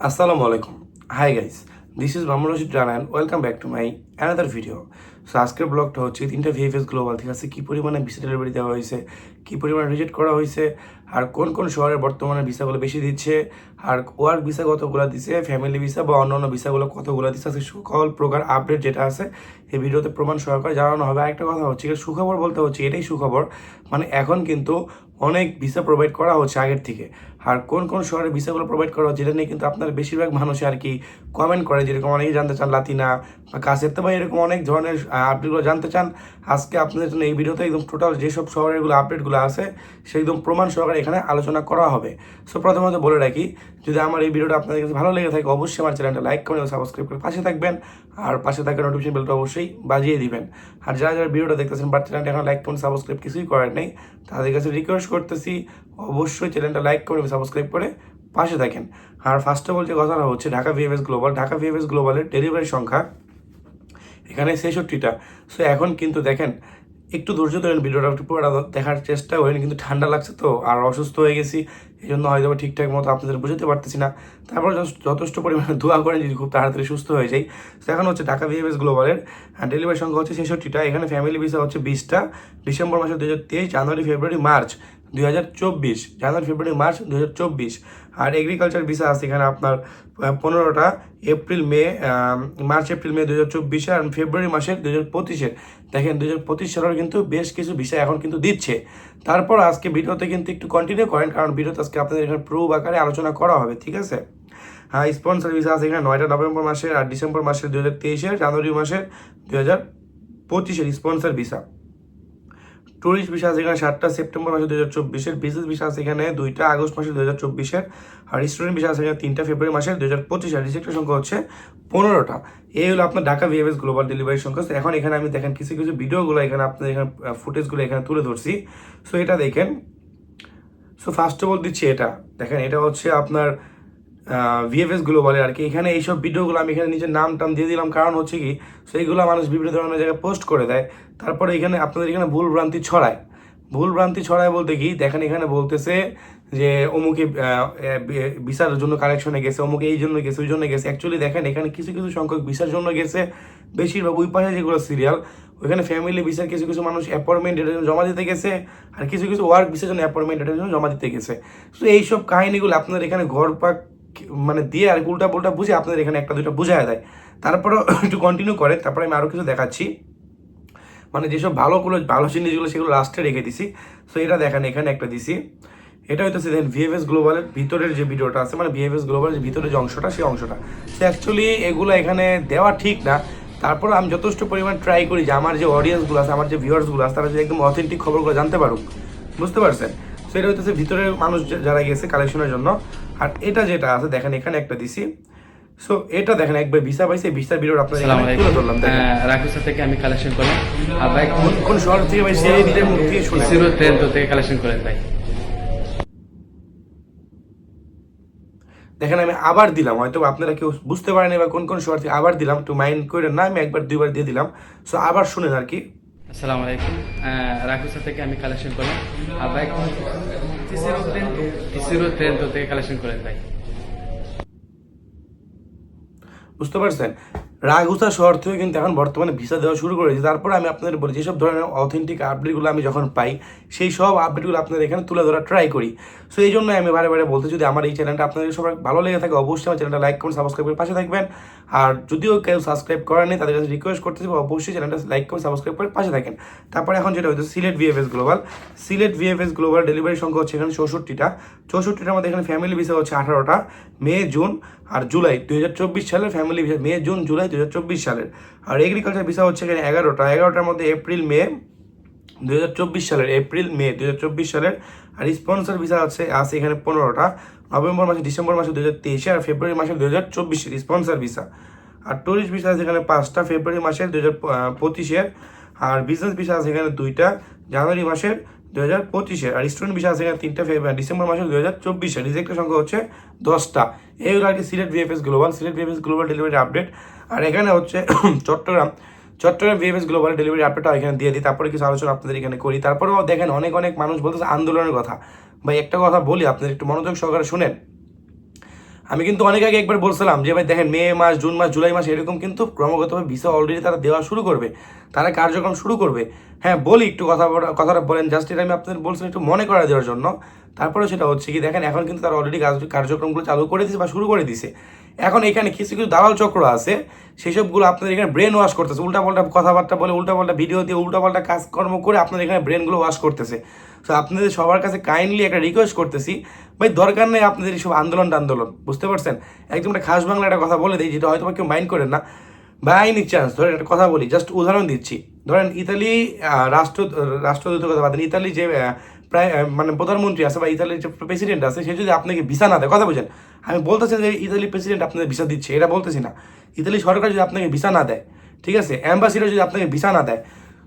আসসালামু আলাইকুম। Hi guys this is Mamun Rashid জানান welcome back to my another video so আজকের ব্লগটা হচ্ছে তিনটা ভিএফএস গ্লোবাল ঠিক আছে। কী পরিমাণে ভিসা ডেলিভারি দেওয়া হয়েছে, কী পরিমাণে রিজেক্ট করা হয়েছে, আর কোন কোন শহরে বর্তমানে ভিসাগুলো বেশি দিচ্ছে, আর ওয়ার্ক ভিসা কতগুলো দিচ্ছে ফ্যামিলি ভিসা বা অন্যান্য ভিসাগুলো কতগুলো দিচ্ছে আজকে সকল প্রকার আপডেট যেটা আছে, এই ভিডিওতে প্রমাণ সহকারে জানানো হবে। আরেকটা কথা হচ্ছে সুখবর বলতে হচ্ছে এটাই সুখবর মানে এখন কিন্তু অনেক ভিসা প্রোভাইড করা হচ্ছে আগের থেকে। আর কোন কোন শহরে ভিসাগুলো প্রোভাইড করা হচ্ছে এটা নিয়ে কিন্তু আপনার বেশিরভাগ মানুষ আর কি কমেন্ট করে, যেরকম অনেকেই জানতে চান লাতিনা বা কাছেরতে বা এরকম অনেক ধরনের আপডেটগুলো জানতে চান, আজকে আপনাদের জন্য এই ভিডিওতে একদম টোটাল যেসব শহরেরগুলো আপডেটগুলো আছে সে একদম প্রমাণ সহকারে এখানে আলোচনা করা হবে। সো প্রথমত বলে রাখি, যদি আমার এই ভিডিওটা আপনাদের কাছে ভালো লেগে থাকে, অবশ্যই আমার চ্যানেলটা লাইক করে সাবস্ক্রাইব করে পাশে থাকবেন, আর পাশে থাকা নোটিফিকেশন বেলটা অবশ্যই বাজিয়ে দিবেন। আর যারা যারা ভিডিওটা দেখতেছেন বাট চ্যানেলটা এখন লাইক করুন সাবস্ক্রাইব কিছুই করার নেই, তাদের কাছে রিকোয়েস্ট করতেছি, অবশ্যই চ্যানেলটা লাইক করে সাবস্ক্রাইব করে পাশে থাকেন। আর ফার্স্ট অফ অল যে কথাটা হচ্ছে, Dhaka VFS global Dhaka VFS গ্লোবালের delivery সংখ্যা এখানে ছেষট্টিটা সো এখন কিন্তু দেখেন, একটু ধৈর্য ধরেন, ভিডিওটা একটু পুরোটা দেখার চেষ্টা করেন, কিন্তু ঠান্ডা লাগছে তো, আর অসুস্থ হয়ে গেছি। এই জন্য হয়তো ঠিকঠাক মতো আপনাদের বুঝতে পারতেছি না। তারপর যথেষ্ট- পরিমাণে দোয়া করেন যদি খুব তাড়াতাড়ি সুস্থ হয়ে যাই। এখন হচ্ছে ঢাকা ভিএফএস গ্লোবালের ডেলিভারি সংখ্যা হচ্ছে ছেষট্টিটা। এখানে ফ্যামিলি ভিসা হচ্ছে বিশটা। ডিসেম্বর মাসে দু হাজার তেইশ, জানুয়ারি, ফেব্রুয়ারি, মার্চ দুই হাজার চব্বিশ। জানুয়ারি, ফেব্রুয়ারি, মার্চ দু হাজার চব্বিশ। আর এগ্রিকালচার ভিসা আছে এখানে আপনার পনেরোটা। April, May March, April, May দু হাজার চব্বিশে আর ফেব্রুয়ারি মাসের দু হাজার পঁচিশের দেখেন দু হাজার পঁচিশ সালের কিন্তু বেশ কিছু ভিসা এখন কিন্তু দিচ্ছে। তারপর আজকে ভিডিওতে কিন্তু একটু কন্টিনিউ করেন, কারণ ভিডিওতে আজকে আপনাদের এখানে প্রুভ আকারে আলোচনা করা হবে, ঠিক আছে? হ্যাঁ স্পন্সর ভিসা আছে এখানে নয়টা নভেম্বর মাসের আর ডিসেম্বর মাসের দু হাজার জানুয়ারি মাসের দু হাজার পঁচিশের স্পন্সর ভিসা ট্যুরিস্ট ভিসা আছে এখানে সাতটা সেপ্টেম্বর মাসে দু হাজার চব্বিশের বিজনেস ভিসা আছে এখানে দুইটা আগস্ট মাসে দু হাজার চব্বিশের, আর স্টুডেন্ট ভিসা আছে এখানে তিনটা ফেব্রুয়ারি মাসের দু হাজার পঁচিশ আর রিজেক্টের সংখ্যা হচ্ছে পনেরোটা। এই হলো আপনার ঢাকা ভিএফএস গ্লোবাল ডেলিভারি সংখ্যা। এখন এখানে আমি দেখেন কিছু কিছু ভিডিওগুলো এখানে আপনাদের এখানে ফুটেজগুলো এখানে তুলে ধরছি। সো এটা দেখেন সো ফার্স্ট অফ অল দিচ্ছি এটা। দেখেন, এটা হচ্ছে আপনার ভিএফএস গ্লোবালের আর কি। এখানে এইসব ভিডিওগুলো আমি এখানে নিজের নাম টাম দিয়ে দিলাম। কারণ হচ্ছে কি, সেইগুলো মানুষ বিভিন্ন ধরনের জায়গায় পোস্ট করে দেয়। তারপরে এখানে আপনাদের এখানে ভুল ভ্রান্তি ছড়ায়। ভুল ভ্রান্তি ছড়ায় বলতে কি, দেখেন এখানে বলতেছে যে অমুকে ভিসার জন্য কালেকশনে গেছে, অমুকে এই জন্য গেছে, ওই জন্য গেছে। অ্যাকচুয়ালি দেখেন, এখানে কিছু কিছু সংখ্যক ভিসার জন্য গেছে। বেশিরভাগ ওই পাশে যেগুলো সিরিয়াল ওইখানে ফ্যামিলি ভিসার কিছু কিছু মানুষ অ্যাপয়েন্টমেন্ট এটার জন্য জমা দিতে গেছে, আর কিছু কিছু ওয়ার্ক ভিসার জন্য অ্যাপয়েন্টমেন্ট এটার জন্য জমা দিতে গেছে। তো এইসব কাহিনিগুলো আপনাদের এখানে ঘর পাক মানে দিয়ে আর উল্টা পুল্টা বুঝে আপনাদের এখানে একটা দুটো বুঝায় দেয়। তারপরেও একটু কন্টিনিউ করে, তারপরে আমি আরও কিছু দেখাচ্ছি। মানে যেসব ভালোগুলো, ভালো জিনিসগুলো সেগুলো লাস্টে রেখে দিছি। সো এটা দেখেন, এখানে একটা দিছি। এটা হইতেছে দেখেন ভিএফএস গ্লোবালের ভিতরের যে ভিডিওটা আছে মানে ভিএফএস গ্লোবালের যে ভিতরের যে অংশটা, সেই অংশটা। সো অ্যাকচুয়ালি এগুলো এখানে দেওয়া ঠিক না। তারপর আমি যথেষ্ট পরিমাণ ট্রাই করি যে আমার যে অডিয়েন্সগুলো আছে আমার যে ভিউয়ার্সগুলো আছে তারা যে একদম অথেন্টিক খবরগুলো জানতে পারুক। বুঝতে পারছেন? সো এটা হইতেছে ভিতরের মানুষ যারা গেছে কালেকশনের জন্য। আর এটা যেটা আছে দেখেন এখানে একটা দিছি। সো এটা দেখেন একবার ভিসা পাইছে ভিডিও আপনাদের সালাম তুলে ধরলাম রাকুসা থেকে আমি কালেকশন করি আর ভাই কোন- কোন শহর থেকে ভাই সে নিজের মুখ থেকে শুনে। জিরো ট্রেন থেকে কালেকশন করেন ভাই। দেখেন আমি আবার দিলাম হয়তো আপনারা কেউ বুঝতে পারেন বা কোন কোন শহর থেকে আবার দিলাম একটু মাইন্ড করে না আমি একবার দুইবার দিয়ে দিলাম। সো আবার শুনেন আর কি। আসসালামু আলাইকুম। রাকুসা থেকে আমি কালেকশন করলাম। আর ভাই টিসিরো ট্রেন থেকে কালেকশন করেন ভাই। বুঝতে পারছেন? রাগুসা শহর থেকে কিন্তু এখন বর্তমানে ভিসা দেওয়া শুরু করেছে। তারপরে আমি আপনাদের বলি, যেসব ধরনের অথেন্টিক আপডেটগুলো আমি যখন পাই, সেই সব আপডেটগুলো আপনাদের এখানে তুলে ধরা ট্রাই করি। সো এই জন্য আমি বারে বারে বলতে যদি আমার এই চ্যানেলটা আপনাদের সবার ভালো লেগে থাকে, অবশ্যই আমার চ্যানেলটা লাইক করুন সাবস্ক্রাইব করে পাশে থাকবেন। আর যদিও কেউ সাবস্ক্রাইব করেনি তাদের কাছে রিকোয়েস্ট করতে করতেছি অবশ্যই চ্যানেলটা লাইক করে সাবস্ক্রাইব করে পাশে থাকেন। তারপরে এখন যেটা হচ্ছে Sylhet VFS global Sylhet VFS global delivery সংখ্যা হচ্ছে এখানে চৌষট্টিটা। চৌষট্টিটার মধ্যে এখানে ফ্যামিলি ভিসা হচ্ছে আঠারোটা, মে, জুন আর জুলাই। দু সালের family visa May, June, July হাজার চব্বিশ সালের। আর এগ্রিকালচার ভিসা হচ্ছে এখানে এগারোটা। এগারোটার মধ্যে এপ্রিল, মে দু হাজার চব্বিশ সালের এপ্রিল, মে দু হাজার চব্বিশ সালের। আর স্পন্সর ভিসা আছে আছে এখানে পনেরোটা। নভেম্বর মাসে, ডিসেম্বর মাসে দু আর ফেব্রুয়ারি মাসে দু হাজার চব্বিশের স্পন্সর ভিসা আর টুরিস্ট ভিসা আছে এখানে পাঁচটা, ফেব্রুয়ারি মাসের দু হাজার পঁচিশের। আর বিজনেস ভিসা আছে এখানে দুইটা, জানুয়ারি মাসের দুই হাজার পঁচিশের আর স্টুডেন্ট ভিসা আছে এখানে তিনটা ফেব ডিসেম্বর মাসে দু হাজার চব্বিশের রিজেক্টের সংখ্যা হচ্ছে দশটা। এইগুলো আর কি Sylhet VFS global. Sylhet VFS global delivery update. আর এখানে হচ্ছে Chattogram. Chattogram VFS global delivery আপডেটটা এখানে দিয়ে দিই। তারপরে কিছু আলোচনা আপনাদের এখানে করি। তারপরেও দেখেন অনেক অনেক মানুষ বলতেছে আন্দোলনের কথা। ভাই, একটা কথা বলি, আপনাদের একটু মনোযোগ সহকারে শুনেন। আমি কিন্তু অনেক আগে একবার বলছিলাম যে, ভাই দেখেন, মে মাস, জুন মাস, জুলাই মাস এরকম কিন্তু ক্রমাগতভাবে ভিসা অলরেডি তারা দেওয়া শুরু করবে। তারা কার্যক্রম শুরু করবে। হ্যাঁ বলি একটু কথা কথাটা বলেন। জাস্ট এটা আমি আপনাদের বলছিলাম একটু মনে করা দেওয়ার জন্য। তারপরে সেটা হচ্ছে কি, দেখেন, এখন কিন্তু তারা অলরেডি কার্যক্রমগুলো চালু করে দিয়েছে বা শুরু করে দিছে। এখন এখানে কিছু কিছু দালাল চক্র আছে। সেসবগুলো আপনাদের এখানে ব্রেন ওয়াশ করতেছে। উল্টাপাল্টা কথাবার্তা বলে, উল্টাপাল্টা ভিডিও দিয়ে উল্টাপাল্টা কাজকর্ম করে আপনাদের এখানে ব্রেনগুলো ওয়াশ করতেছে। সো আপনাদের সবার কাছে কাইন্ডলি একটা রিকোয়েস্ট করতেছি। ভাই, দরকার নেই আপনাদের এইসব আন্দোলন আন্দোলন বুঝতে পারছেন? একদম একটা খাস বাংলা একটা কথা বলে দিই, যেটা হয়তো কেউ মাইন্ড করেন না। বাই এনি চান্স ধরেন একটা কথা বলি জাস্ট উদাহরণ দিচ্ছি। ধরেন ইতালি রাষ্ট্র রাষ্ট্রদূতের কথা বাদেন ইতালি যে প্রায় মানে প্রধানমন্ত্রী আছে বা ইতালির যে প্রেসিডেন্ট আছে, সে যদি আপনাকে ভিসা না দেয়, কথা বুঝেন? আমি বলতেছি যে ইতালি প্রেসিডেন্ট আপনাদের ভিসা দিচ্ছে, এটা বলতেছি না। ইতালি সরকার যদি আপনাকে ভিসা না দেয়, ঠিক আছে? অ্যাম্বাসিডার যদি আপনাকে ভিসা না দেয়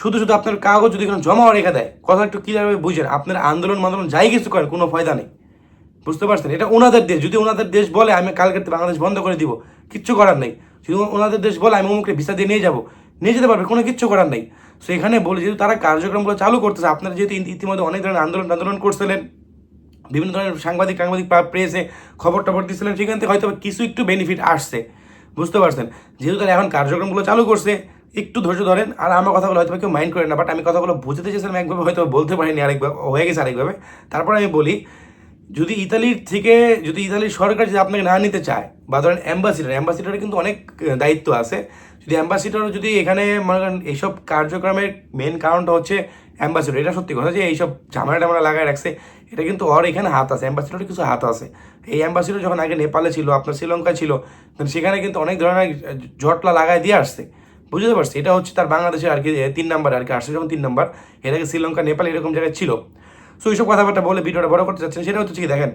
শুধু শুধু আপনার কাগজ যদি এখানে জমা রেখে দেয়, কথা একটু ক্লিয়ারভাবে বুঝেন, আপনার আন্দোলন মান্দোলন যাই কিছু করেন, কোনো ফায়দা নেই। বুঝতে পারছেন? এটা ওনাদের দেশ, যদি ওনাদের দেশ বলে, আমি কালকে বাংলাদেশ বন্ধ করে দিব, কিচ্ছু করার নেই। যদি ওনাদের দেশ বলে, আমি অমুককে ভিসা দিয়ে নিয়ে যাব, নিয়ে যেতে পারবে, কোনো কিচ্ছু করার নেই। সো এখানে বলে, যেহেতু তারা কার্যক্রমগুলো চালু করতেছে, আপনারা যেহেতু ইতিমধ্যে অনেক ধরনের আন্দোলন আন্দোলন করছিলেন, বিভিন্ন ধরনের সাংবাদিক সাংবাদিক প্রেসে খবর টবর দিচ্ছিলেন সেখান থেকে হয়তো কিছু একটু বেনিফিট আসছে। বুঝতে পারছেন? যেহেতু তারা এখন কার্যক্রমগুলো চালু করছে একটু ধৈর্য ধরেন, আর আমার কথাগুলো হয়তো কেউ মাইন্ড করেন না বাট আমি কথাগুলো বুঝতে চেয়েছিলাম, একভাবে হয়তো বলতে পারিনি আরেকভাবে হয়ে গেছে আরেকভাবে। তারপর আমি বলি, যদি ইতালির থেকে, যদি ইতালির সরকার যদি আপনাকে না নিতে চায়, বা ধরেন অ্যাম্বাসিডার অ্যাম্বাসিডারের কিন্তু অনেক দায়িত্ব আছে। যদি অ্যাম্বাসিডারও যদি এখানে, মনে করেন এইসব কার্যক্রমের মেন কারণটা হচ্ছে অ্যাম্বাসিডর এটা সত্যি কথা যে এইসব ঝামেলা টামেলা লাগায় রাখছে, এটা কিন্তু ওর এখানে হাত আছে অ্যাম্বাসিডরের কিছু হাত আছে। এই অ্যাম্বাসিডর যখন আগে নেপালে ছিল, আপনার শ্রীলঙ্কায় ছিল সেখানে কিন্তু অনেক ধরনের জটলা লাগায় দিয়ে আসছে। বুঝতে পারছি, এটা হচ্ছে তার বাংলাদেশের আর কি তিন নাম্বার আর কি আসছে যখন তিন নাম্বার। এর আগে শ্রীলঙ্কা, নেপাল এরকম জায়গায় ছিল। সো এইসব কথাবার্তা বলে ভিডিওটা বড় করতে চাচ্ছেন, সেটা হচ্ছে কি, দেখেন,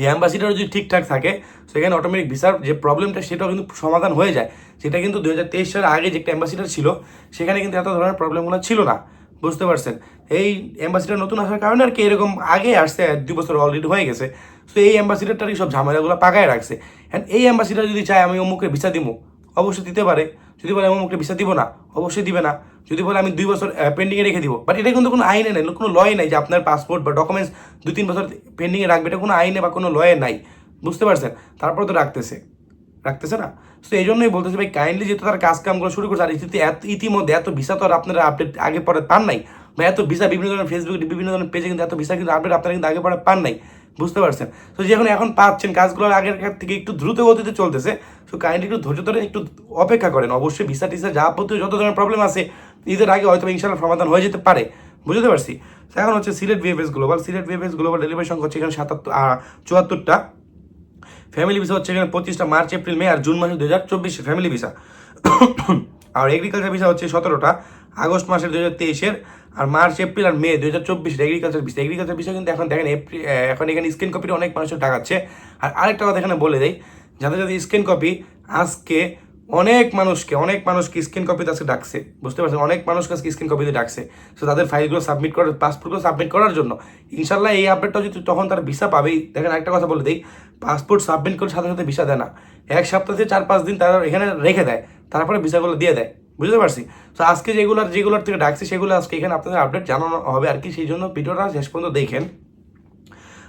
এই অ্যাম্বাসিডার যদি ঠিকঠাক থাকে সেখানে অটোমেটিক ভিসার যে প্রবলেমটা সেটাও কিন্তু সমাধান হয়ে যায়। সেটা কিন্তু দু হাজার তেইশ সালের আগে যে একটা অ্যাম্বাসিডার ছিল, সেখানে কিন্তু এত ধরনের প্রবলেমগুলো ছিল না। বুঝতে পারছেন? এই অ্যাম্বাসিডার নতুন আসার কারণে আর কি এরকম আগে আসছে দুই বছর অলরেডি হয়ে গেছে। সো এই অ্যাম্বাসিডারটারই সব ঝামেলাগুলো পাকায় রাখছে। অ্যান্ড এই অ্যাম্বাসিডার যদি চায়, আমি অমুকে ভিসা দিব অবশ্যই দিতে পারে। যদি বলে আমি অমুকে ভিসা দিব না, অবশ্যই দিবে না। যদি বলে আমি দুই বছর পেন্ডিংয়ে রেখে দিব। বাট এটা কিন্তু কোনো আইনে নেই, কোনো লয়ে নাই যে আপনার পাসপোর্ট বা ডকুমেন্টস দুই তিন বছর পেন্ডিংয়ে রাখবে, এটা কোনো আইনে বা কোনো লয়ে নাই। বুঝতে পারছেন? তারপর তো রাখতেছে। রাখতেছে না? তো এই জন্যই বলতেছি ভাই কাইন্ডলি যেহেতু তার কাজ কামগুলো শুরু করছে, আর এত, ইতিমধ্যে এত ভিসা তো আর আপনারা আপডেট আগে পরে পান নাই। বা এত ভিসা বিভিন্ন ধরনের ফেসবুক বিভিন্ন ধরনের পেজে কিন্তু এত ভিসা কিন্তু আপডেট আপনারা কিন্তু আগে পরে পান নাই। বুঝতে পারছেন? তো যখন এখন পাচ্ছেন, কাজগুলো আগের থেকে একটু দ্রুত গতিতে চলতেছে। তো কাইন্ডলি একটু ধৈর্য ধরে একটু অপেক্ষা করেন। অবশ্যই ভিসা টিসা যা প্রতি যত ধরনের প্রবলেম আছে, ঈদের আগে হয়তো ইনশাল্লাহ সমাধান হয়ে যেতে পারে। বুঝতে পারছি? এখন হচ্ছে Sylhet VFS global Sylhet VFS global delivery সংখ্যা হচ্ছে এখানে সাতাত্তর চুয়াত্তরটা। ফ্যামিলি ভিসা হচ্ছে এখানে পঁচিশটা মার্চ এপ্রিল মে আর জুন মাসে দু হাজার চব্বিশে ফ্যামিলি ভিসা আর এগ্রিকালচার ভিসা হচ্ছে সতেরোটা, আগস্ট মাসের দু হাজার তেইশের আর মার্চ এপ্রিল আর মে দু হাজার চব্বিশের এগ্রিকালচার ভিসা এগ্রিকালচার ভিসা কিন্তু এখন দেখেন এপ্রিল এখন এখানে স্ক্রিন কপিটা অনেক মানুষের টাকাচ্ছে আর আরেকটা কথা এখানে বলে দেয় যাদের যাদের স্ক্রিন কপি আজকে অনেক মানুষকে অনেক মানুষকে স্ক্রিন কপিতে আজকে ডাকছে। বুঝতে পারছেন? অনেক মানুষকে আজকে স্ক্রিন কপিতে ডাকছে। সো তাদের ফাইলগুলো সাবমিট করার পাসপোর্টগুলো সাবমিট করার জন্য ইনশাল্লাহ এই আপডেটটা যদি তখন তার ভিসা পাবেই। দেখেন একটা কথা বলে দিই পাসপোর্ট সাবমিট করে সাথে সাথে ভিসা দেয় না। এক সপ্তাহ থেকে চার পাঁচ দিন তারা এখানে রেখে দেয়, তারপরে ভিসাগুলো দিয়ে দেয়। বুঝতে পারছি? তো আজকে যেগুলোর যেগুলোর থেকে ডাকছে, সেগুলো আজকে এখানে আপনাদের আপডেট জানানো হবে। আর কি, সেই জন্য ভিডিওটা শেষ পর্যন্ত দেখেন।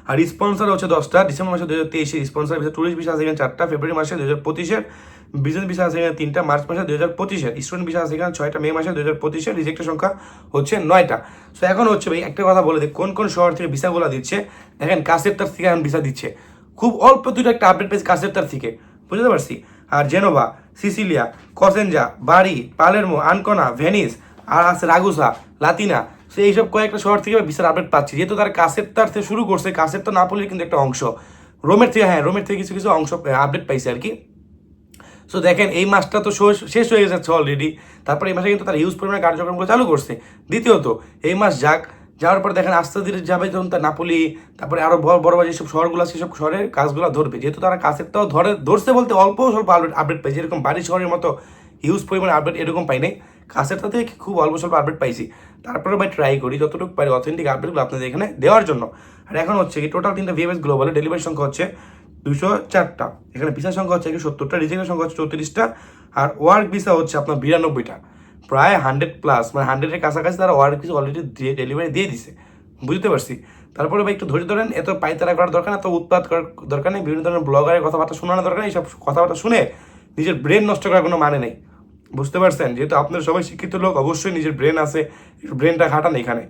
আর স্পন্সর হচ্ছে দশটা, ডিসেম্বর মাসে দু হাজার তেইশে স্পন্সর ভিসা টুরিস্ট ভিসা আছে এখানে চারটা, ফেব্রুয়ারি মাসে দু হাজার পঁচিশের বিজনেস ভিসা আছে এখানে তিনটা, মার্চ মাসে দু হাজার পঁচিশের স্টুডেন্ট ভিসা আছে এখানে ছয়টা, মে মাসে দু হাজার পঁচিশের রিজেক্টের সংখ্যা হচ্ছে নয়টা। সো এখন হচ্ছে ভাই, একটা কথা বলে দিই, কোন কোন শহর থেকে ভিসাগুলো দিচ্ছে? দেখেন কাছের তার থেকে এখন ভিসা দিচ্ছে। খুব অল্প দুটো একটা আপডেট পেয়েছে কাছের তার থেকে। বুঝতে পারছি? আর জেনোভা, সিসিলিয়া কসেঞ্জা বাড়ি, পালেরমো, আনকোনা, ভেনিস, আর আছে রাগুসা, লাতিনা সো এইসব কয়েকটা শহর থেকে ভিসার আপডেট পাচ্ছি। যেহেতু তার কাছের তার থেকে শুরু করছে, কাছের তো নাপোলির কিন্তু একটা অংশ। রোমের থেকে হ্যাঁ রোমের থেকে কিছু কিছু অংশ আপডেট পাইছে আর কি। সো দেখেন, এই মাসটা তো শেষ- হয়ে যাচ্ছে অলরেডি তারপরে এই মাসে কিন্তু তার হিউজ পরিমাণে কার্যক্রমগুলো চালু করছে। দ্বিতীয়ত, এই মাস যাক, যাওয়ার পর দেখেন আস্তে ধীরে যাবে যখন তার নাপোলি তারপরে আরও বড় বড় যেসব শহরগুলো আছে, সেসব শহরের কাজগুলো ধরবে। যেহেতু তারা কাছেরটাও ধরে, ধরছে বলতে অল্প, স্বল্প আপডেট আপডেট পাইছে। এরকম বাড়ি শহরের মতো হিউজ পরিমাণে আপডেট এরকম পাই নাই। কাছেরটা থেকে খুব অল্প স্বল্প আপডেট পাইছি। তারপরে ভাই ট্রাই করি, যতটুকু পারি অথেন্টিক আপডেটগুলো আপনাদের এখানে দেওয়ার জন্য। আর এখন হচ্ছে কি টোটাল তিনটা ভিএমএস গ্লোবালের ডেলিভারি সংখ্যা হচ্ছে দুশো চারটা। এখানে ভিসা সংখ্যা হচ্ছে একশো সত্তরটা রিজেক্টের সংখ্যা হচ্ছে চৌত্রিশটা। আর ওয়ার্ক ভিসা হচ্ছে আপনার বিরানব্বইটা। প্রায় হান্ড্রেড প্লাস মানে হান্ড্রেডের কাছাকাছি তারা ওয়ার্ক ভিসা অলরেডি দিয়ে ডেলিভারি দিয়ে দিছে। বুঝতে পারছি? তারপরে ভাই একটু ধৈর্য ধরেন, এত পাইতারা করার দরকার এত উৎপাদ করার দরকার নেই, বিভিন্ন ধরনের ব্লগারের কথাবার্তা শোনানোর দরকার নেই এইসব কথাবার্তা শুনে নিজের ব্রেন নষ্ট করার কোনো মানে নেই। বুঝতে পারছেন? যেহেতু আপনার সবাই শিক্ষিত লোক, অবশ্যই নিজের ব্রেন আছে ব্রেনটা খাটান এখানে।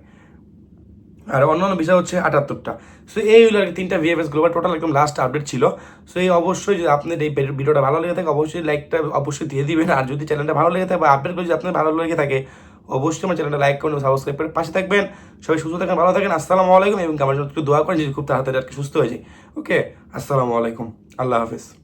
আর অন্যান্য বিষয় হচ্ছে আটাত্তরটা। সো এই হলো আর কি তিনটা ভিএফএস গ্লোবাল টোটাল একদম লাস্ট আপডেট ছিল। সো এই অবশ্যই যদি আপনার এই ভিডিওটা ভালো লেগে থাকে, অবশ্যই লাইকটা অবশ্যই দিয়ে দিবেন। আর যদি চ্যানেলটা ভালো লেগে থাকে বা আপডেটগুলো যদি আপনার ভালো লেগে থাকে, অবশ্যই আমার চ্যানেলটা লাইক করুন সাবস্ক্রাইব করে পাশে থাকবেন। সবাই সুস্থ থাকেন, ভালো থাকেন। আসসালামু আলাইকুম এবং আমার জন্য একটু দোয়া করেন যদি খুব তাড়াতাড়ি আর কি সুস্থ হয়ে যায় ওকে আসসালামু আলাইকুম। আল্লাহ হাফিজ।